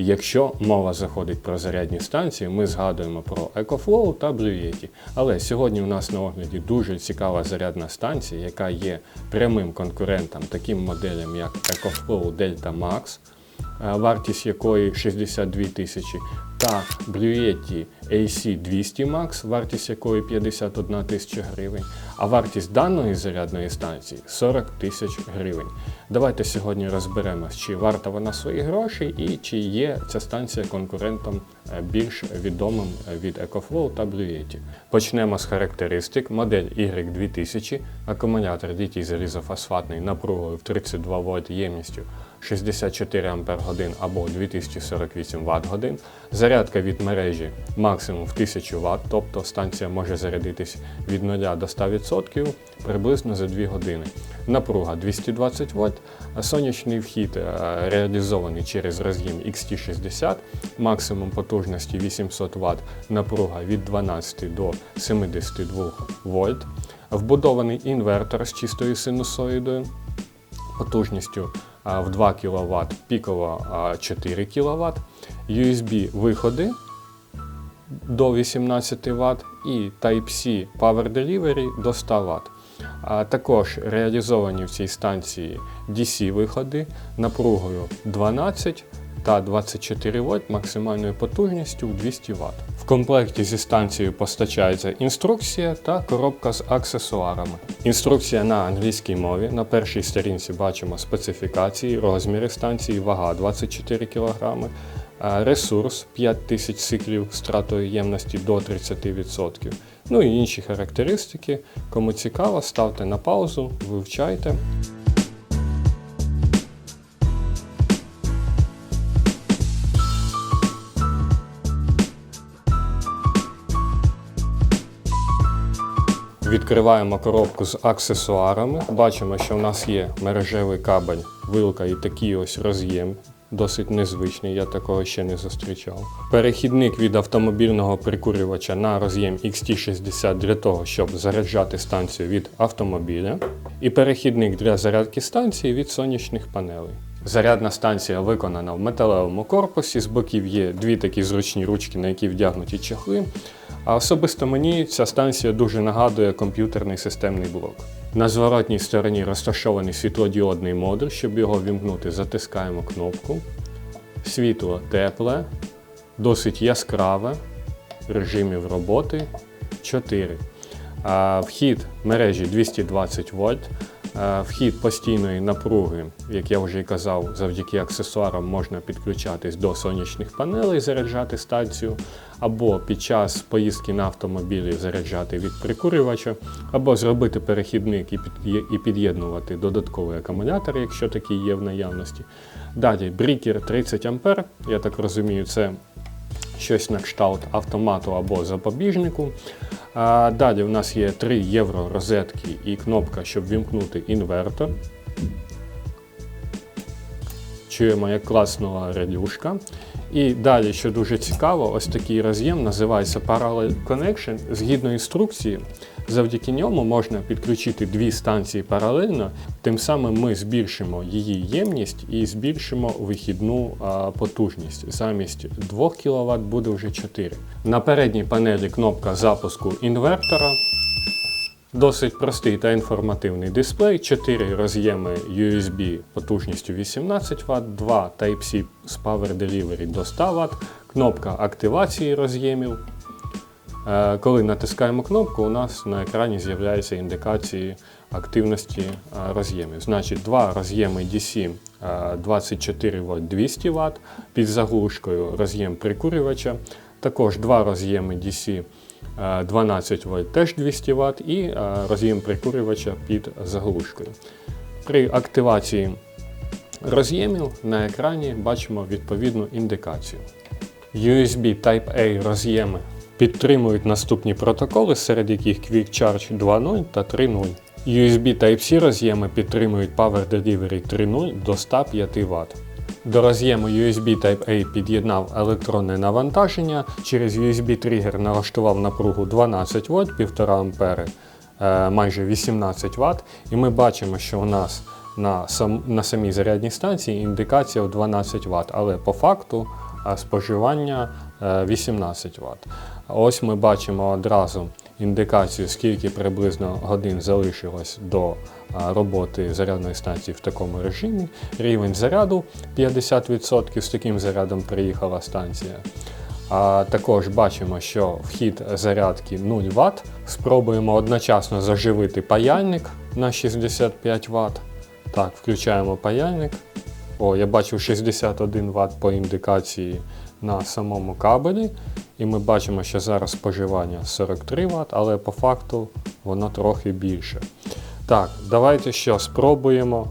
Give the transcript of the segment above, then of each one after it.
Якщо мова заходить про зарядні станції, ми згадуємо про EcoFlow та Blue. Але сьогодні у нас на огляді дуже цікава зарядна станція, яка є прямим конкурентом таким моделям, як EcoFlow Delta Max, е, вартість якої 62 тисячі, та Blue Yeti AC 200 Max, вартість якої 51 тисяча гривень, а вартість даної зарядної станції 40 тисяч гривень. Давайте сьогодні розберемось, чи варта вона своїх грошей і чи є ця станція конкурентом е, більш відомим е, від EcoFlow та Blue Yeti. Почнемо з характеристик. Модель Y2000, акумулятор DT залізофосфатний напругою в 32 вольт ємністю 64 Ах або 2048 Вт годин. Зарядка від мережі максимум в 1000 Вт, тобто станція може зарядитись від 0 до 100% приблизно за 2 години. Напруга 220 вольт, а сонячний вхід е, реалізований через роз'єм XT60, максимум потужності 800 Вт, напруга від 12 до 72 вольт, вбудований інвертор з чистою синусоїдою, потужністю в 2 кВт, піково 4 кВт, USB виходи до 18 Вт і Type-C Power Delivery до 100 Вт. А також реалізовані в цій станції DC виходи напругою 12 та 24 вольт максимальною потужністю 200 Вт. В комплекті зі станцією постачається інструкція та коробка з аксесуарами. Інструкція на англійській мові. На першій сторінці бачимо специфікації, розміри станції, вага 24 кг, ресурс 5000 циклів з тратою ємності до 30%. Ну і інші характеристики. Кому цікаво, ставте на паузу, вивчайте. Відкриваємо коробку з аксесуарами. Бачимо, що в нас є мережевий кабель, вилка і такий ось роз'єм. Досить незвичний, я такого ще не зустрічав. Перехідник від автомобільного прикурювача на роз'єм XT60 для того, щоб заряджати станцію від автомобіля. І перехідник для зарядки станції від сонячних панелей. Зарядна станція виконана в металевому корпусі. З боків є дві такі зручні ручки, на які вдягнуті чехли. А особисто мені ця станція дуже нагадує комп'ютерний системний блок. На зворотній стороні розташований світлодіодний модуль. Щоб його вімкнути, затискаємо кнопку. Світло тепле, досить яскраве, режимів роботи 4. А, Вхід мережі 220 вольт. А, Вхід постійної напруги, як я вже і казав, завдяки аксесуарам можна підключатись до сонячних панелей, заряджати станцію, або під час поїздки на автомобілі заряджати від прикурювача, або зробити перехідник і під'єднувати додатковий акумулятор, якщо такий є в наявності. Далі брікер 30 А, я так розумію, це щось на кшталт автомату або запобіжнику. А далі в нас є 3 євро розетки і кнопка, щоб вімкнути інвертор. Чуємо, як класнула радюшка. І далі, що дуже цікаво, ось такий роз'єм називається Parallel Connection. Згідно інструкції, завдяки ньому можна підключити дві станції паралельно, тим самим ми збільшимо її ємність і збільшимо вихідну потужність. Замість 2 кВт буде вже 4. На передній панелі кнопка запуску інвертора. Досить простий та інформативний дисплей, 4 роз'єми USB потужністю 18 Вт, 2 Type-C з Power Delivery до 100 Вт, кнопка активації роз'ємів. Е, Коли натискаємо кнопку, у нас на екрані з'являються індикації активності е, роз'ємів. Значить, два роз'єми DC е, 24 вольт 200 Вт під заглушкою роз'єм прикурювача. Також два роз'єми DC е, 12 вольт теж 200 Вт і е, роз'єм прикурювача під заглушкою. При активації роз'ємів на екрані бачимо відповідну індикацію. USB Type-A роз'єми підтримують наступні протоколи, серед яких Quick Charge 2.0 та 3.0. USB Type-C роз'єми підтримують Power Delivery 3.0 до 105 Вт. До роз'єму USB Type-A під'єднав електронне навантаження. Через USB тригер налаштував напругу 12 вольт 1,5 А, е, майже 18 Вт. І ми бачимо, що у нас на, сам, на самій зарядній станції індикація в 12 Вт, але по факту споживання е, 18 Вт. Ось ми бачимо одразу індикацію, скільки приблизно годин залишилось до роботи зарядної станції в такому режимі. Рівень заряду 50%, з таким зарядом приїхала станція. А також бачимо, що вхід зарядки 0 Вт. Спробуємо одночасно заживити паяльник на 65 Вт. Так, включаємо паяльник. О, я бачу 61 Вт по індикації на самому кабелі. І ми бачимо, що зараз споживання 43 Вт, але по факту воно трохи більше. Так, давайте що, спробуємо.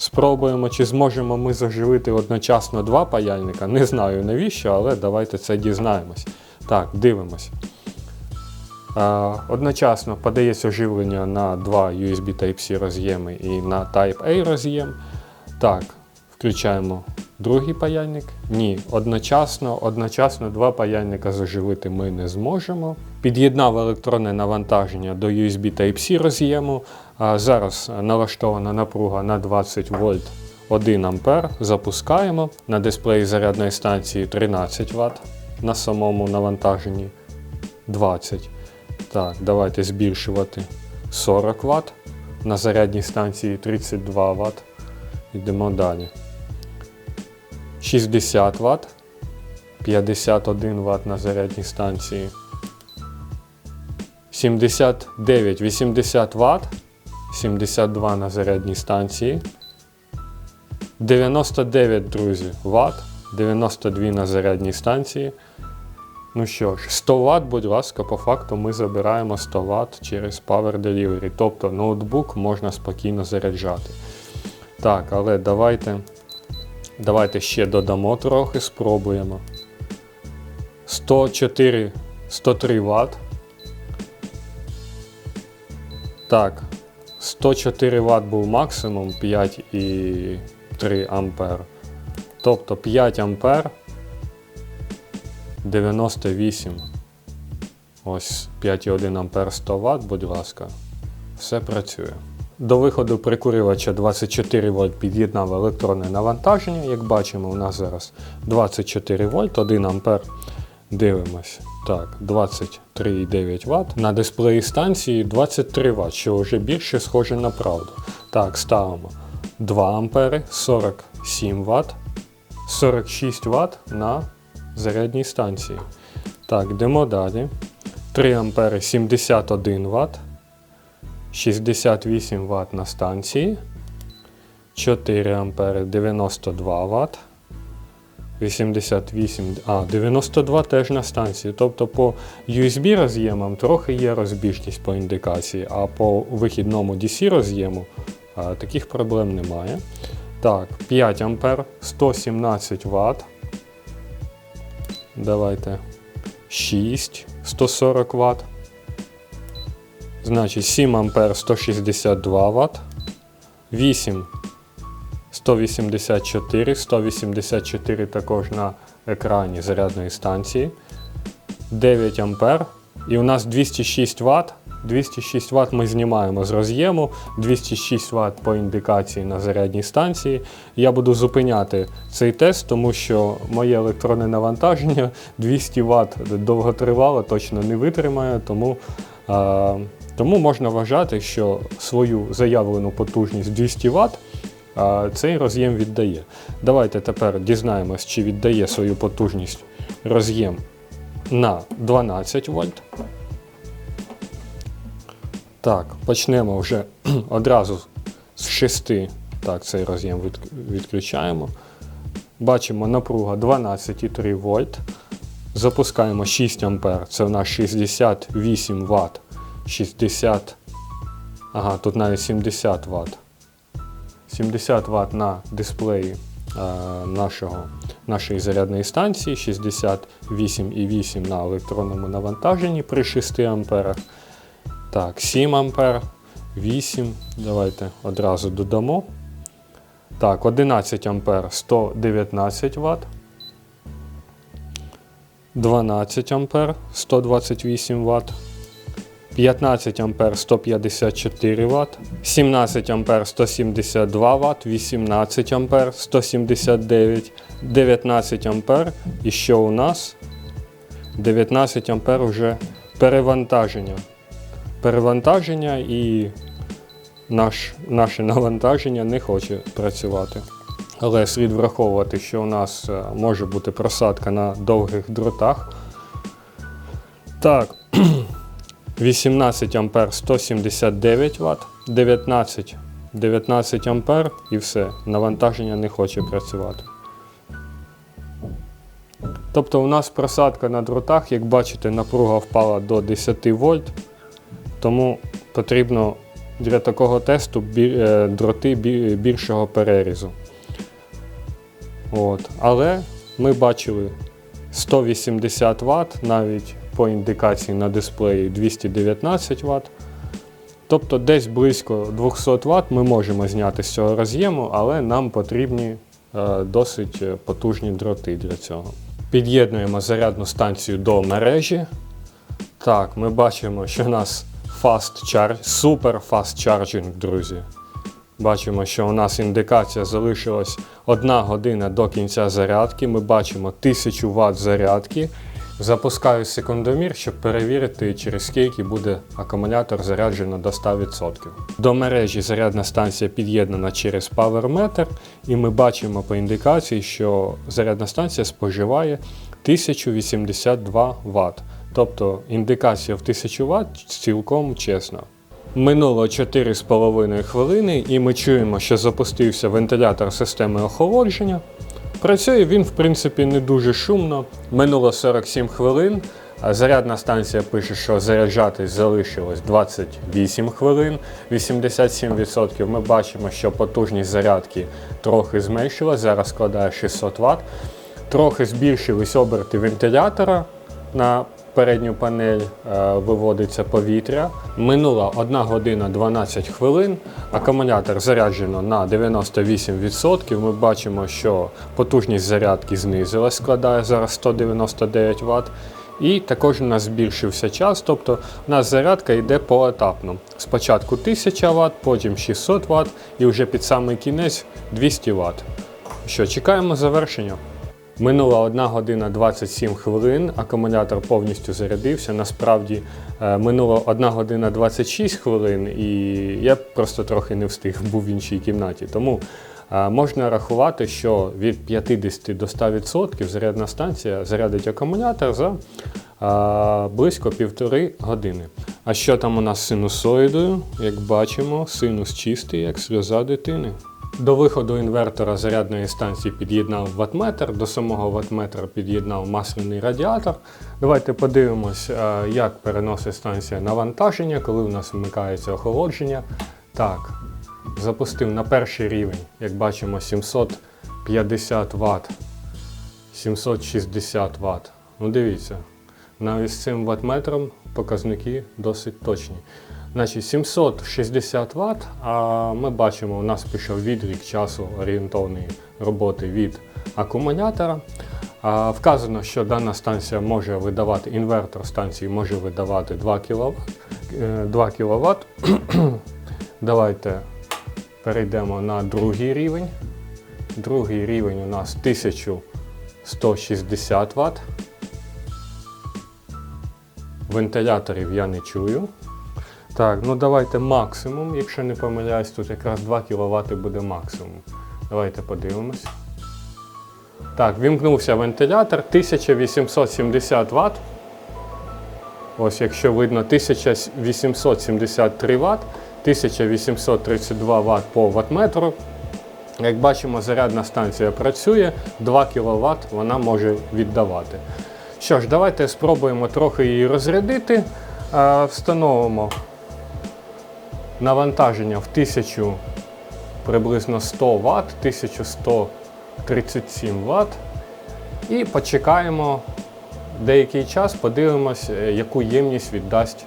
Спробуємо, чи зможемо ми заживити одночасно два паяльника. Не знаю навіщо, але давайте це дізнаємось. Так, дивимось. Одночасно подається живлення на два USB Type-C роз'єми і на Type-A роз'єм. Так, включаємо другий паяльник. Ні, одночасно, одночасно два паяльника заживити ми не зможемо. Під'єднав електронне навантаження до USB Type-C роз'єму. Зараз налаштована напруга на 20 вольт 1 ампер. Запускаємо. На дисплеї зарядної станції 13 Вт, на самому навантаженні 20. Так, давайте збільшувати 40 Вт. На зарядній станції 32 Вт. Йдемо далі. 60 Вт. 51 Вт на зарядній станції. 79, 80 Вт. 72 на зарядній станції. 99, друзі, Вт. 92 на зарядній станції. Ну що ж, 100 Вт, будь ласка, по факту ми забираємо 100 Вт через Power Delivery. Тобто ноутбук можна спокійно заряджати. Так, але давайте, давайте ще додамо трохи, спробуємо. 104, 103 Вт. Так, 104 Вт був максимум 5,3 ампер. Тобто 5 ампер 98. Ось 5,1 ампер 100 Вт, будь ласка. Все працює. До виходу прикурювача 24 вольт під'єднав електронне навантаження. Як бачимо, у нас зараз 24 вольт, 1 ампер. Дивимось. Так, 23,9 Вт. На дисплеї станції 23 Вт, що вже більше схоже на правду. Так, ставимо 2 ампери, 47 Вт, 46 Вт на зарядній станції. Так, йдемо далі. 3 ампери 71 Вт. 68 Вт на станції. 4 ампери 92 Вт. 88, а, 92 теж на станції. Тобто по USB роз'ємам трохи є розбіжність по індикації, а по вихідному DC роз'єму а, таких проблем немає. Так, 5 ампер 117 Вт. Давайте 6, 140 Вт. Значить 7 ампер 162 Вт. 8 184, 184 також на екрані зарядної станції. 9 ампер. І у нас 206 Вт. 206 Вт ми знімаємо з роз'єму, 206 Вт по індикації на зарядній станції. Я буду зупиняти цей тест, тому що моє електронне навантаження 200 Вт довготривало, точно не витримає, тому, тому можна вважати, що свою заявлену потужність 200 Вт цей роз'єм віддає. Давайте тепер дізнаємось, чи віддає свою потужність роз'єм на 12 вольт. Так, почнемо вже одразу з 6. Так, цей роз'єм відключаємо. Бачимо напруга 12,3 вольт. Запускаємо 6 ампер. Це в нас 68 Вт. 60. Ага, тут навіть 70 Вт. 70 Вт на дисплеї е, нашого, нашої зарядної станції, 68,8 на електронному навантаженні при 6 амперах. Так, 7 ампер, 8. Давайте одразу додамо. Так, 11 ампер 119 Вт. 12 ампер 128 Вт. 15 А 154 Вт, 17 А 172 Вт, 18 А 179, 19 А і що у нас? 19 А вже перевантаження. Перевантаження і наш, наше навантаження не хоче працювати. Але слід враховувати, що у нас е, може бути просадка на довгих дротах. Так, 18 ампер 179 Вт, 19, 19 ампер і все. Навантаження не хоче працювати. Тобто у нас просадка на дротах, як бачите, напруга впала до 10 вольт, тому потрібно для такого тесту е, дроти більшого перерізу. От. Але ми бачили 180 Вт, навіть по індикації на дисплеї 219 Вт. Тобто десь близько 200 Вт ми можемо зняти з цього роз'єму, але нам потрібні е, досить потужні дроти для цього. Під'єднуємо зарядну станцію до мережі. Так, ми бачимо, що у нас fast charge, super fast charging, друзі. Бачимо, що у нас індикація залишилась 1 година до кінця зарядки. Ми бачимо 1000 Вт зарядки. Запускаю секундомір, щоб перевірити, через скільки буде акумулятор заряджено до 100%. До мережі зарядна станція під'єднана через PowerMeter, і ми бачимо по індикації, що зарядна станція споживає 1082 Вт. Тобто індикація в 1000 Вт цілком чесна. Минуло 4,5 хвилини, і ми чуємо, що запустився вентилятор системи охолодження. Працює він, в принципі, не дуже шумно. Минуло 47 хвилин. Зарядна станція пише, що заряджатись залишилось 28 хвилин, 87%. Ми бачимо, що потужність зарядки трохи зменшилась, зараз складає 600 Вт. Трохи збільшились оберти вентилятора на передню панель е, виводиться повітря. Минула 1 година 12 хвилин. Акумулятор заряджено на 98%. Ми бачимо, що потужність зарядки знизилась, складає зараз 199 Вт. І також у нас збільшився час, тобто у нас зарядка йде поетапно. Спочатку 1000 Вт, потім 600 Вт і вже під самий кінець 200 Вт. Що, чекаємо завершення. Минула 1 година 27 хвилин, акумулятор повністю зарядився. Насправді е, минула 1 година 26 хвилин, і я просто трохи не встиг, був в іншій кімнаті. Тому е, можна рахувати, що від 50 до 100% зарядна станція зарядить акумулятор за е, близько півтори години. А що там у нас з синусоїдою? Як бачимо, синус чистий, як сльоза дитини. До виходу інвертора зарядної станції під'єднав ватметр, до самого ватметра під'єднав масляний радіатор. Давайте подивимось, е, як переносить станція навантаження, коли у нас вмикається охолодження. Так, запустив на перший рівень, як бачимо, 750 Вт, 760 Вт. Ну дивіться, навіть з цим ватметром показники досить точні. Значить, 760 Вт, а ми бачимо, у нас пішов відрік часу орієнтовної роботи від акумулятора. Вказано, що дана станція може видавати, інвертор станції може видавати 2 кВт. 2 кВт. Давайте перейдемо на другий рівень. Другий рівень у нас 1160 Вт. Вентиляторів я не чую. Так, ну давайте максимум, якщо не помиляюсь, тут якраз 2 кВт буде максимум. Давайте подивимось. Так, вімкнувся вентилятор 1870 Вт. Ось, якщо видно, 1873 Вт, 1832 Вт по ваттметру. Як бачимо, зарядна станція працює, 2 кВт вона може віддавати. Що ж, давайте спробуємо трохи її розрядити. Е, Встановимо навантаження в 1000 приблизно 100 Вт, 1137 Вт. І почекаємо деякий час, подивимось, е, яку ємність віддасть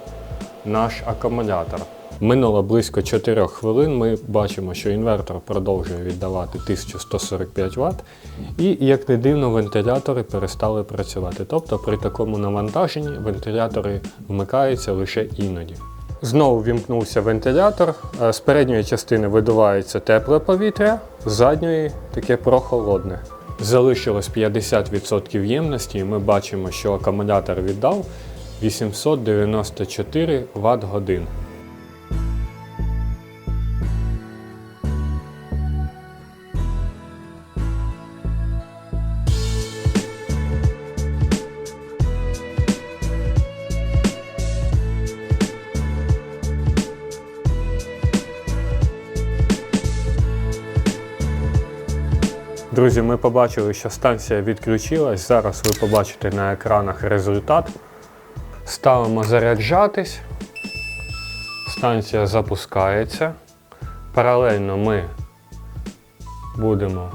наш акумулятор. Минуло близько 4 хвилин. Ми бачимо, що інвертор продовжує віддавати 1145 Вт. І, як не дивно, вентилятори перестали працювати. Тобто при такому навантаженні вентилятори вмикаються лише іноді. Знову вімкнувся вентилятор. Е, З передньої частини видувається тепле повітря, з задньої таке прохолодне. Залишилось 50% ємності, і ми бачимо, що акумулятор віддав 894 Вт годин. Друзі, ми побачили, що станція відключилась. Зараз ви побачите на екранах результат. Ставимо заряджатись. Станція запускається. Паралельно ми будемо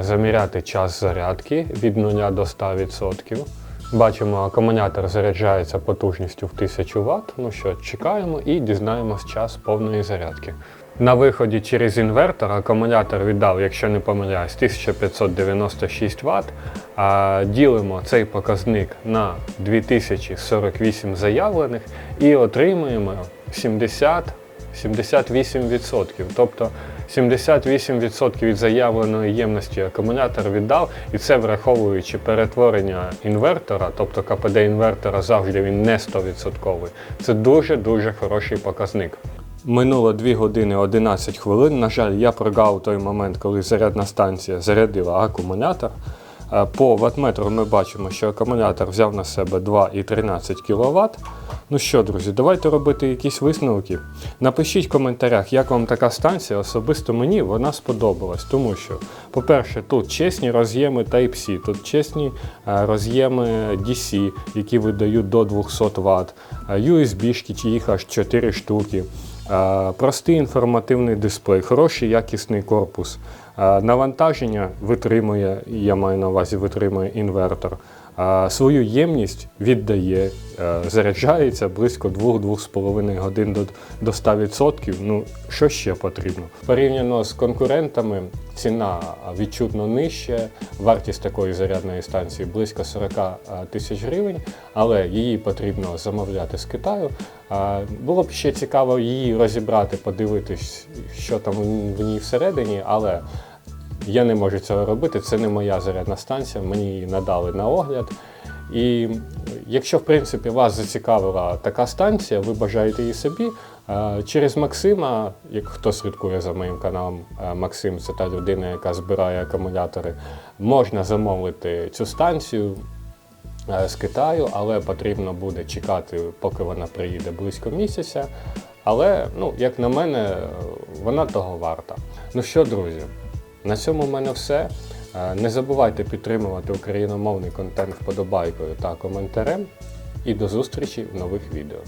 заміряти час зарядки від 0 до 100%. Бачимо, акумулятор заряджається потужністю в 1000 Вт. Ну що, чекаємо і дізнаємось час повної зарядки. На виході через інвертор акумулятор віддав, якщо не помиляюсь, 1596 Вт. А ділимо цей показник на 2048 заявлених і отримуємо 70 78%. Тобто 78% від заявленої ємності акумулятор віддав, і це враховуючи перетворення інвертора, тобто КПД інвертора завжди він не 100%. Це дуже-дуже хороший показник. Минуло 2 години 11 хвилин. На жаль, я прогав той момент, коли зарядна станція зарядила акумулятор. Е, По ватметру ми бачимо, що акумулятор взяв на себе 2,13 кВт. Ну що, друзі, давайте робити якісь висновки. Напишіть в коментарях, як вам така станція. Особисто мені вона сподобалась, тому що, по-перше, тут чесні роз'єми Type-C, тут чесні е, роз'єми DC, які видають до 200 Вт, USB-шки, чи їх аж 4 штуки. Е, Простий інформативний дисплей, хороший якісний корпус. Е, Навантаження витримує, я маю на увазі, витримує інвертор. Е, Свою ємність віддає, е, заряджається близько 2-2,5 годин до, до 100%. Ну, що ще потрібно? Порівняно з конкурентами, ціна відчутно нижча, вартість такої зарядної станції близько 40 тисяч гривень, але її потрібно замовляти з Китаю. Було б ще цікаво її розібрати, подивитись, що там в ній всередині, але я не можу цього робити. Це не моя зарядна станція, мені її надали на огляд. І якщо в принципі вас зацікавила така станція, ви бажаєте її собі. е, Через Максима, як хто слідкує за моїм каналом, е, Максим це та людина, яка збирає акумулятори, можна замовити цю станцію е, з Китаю, але потрібно буде чекати, поки вона приїде близько місяця. Але, ну, як на мене, вона того варта. Ну що, друзі, на цьому в мене все. Е, Не забувайте підтримувати україномовний контент вподобайкою та коментарем. І до зустрічі в нових відео.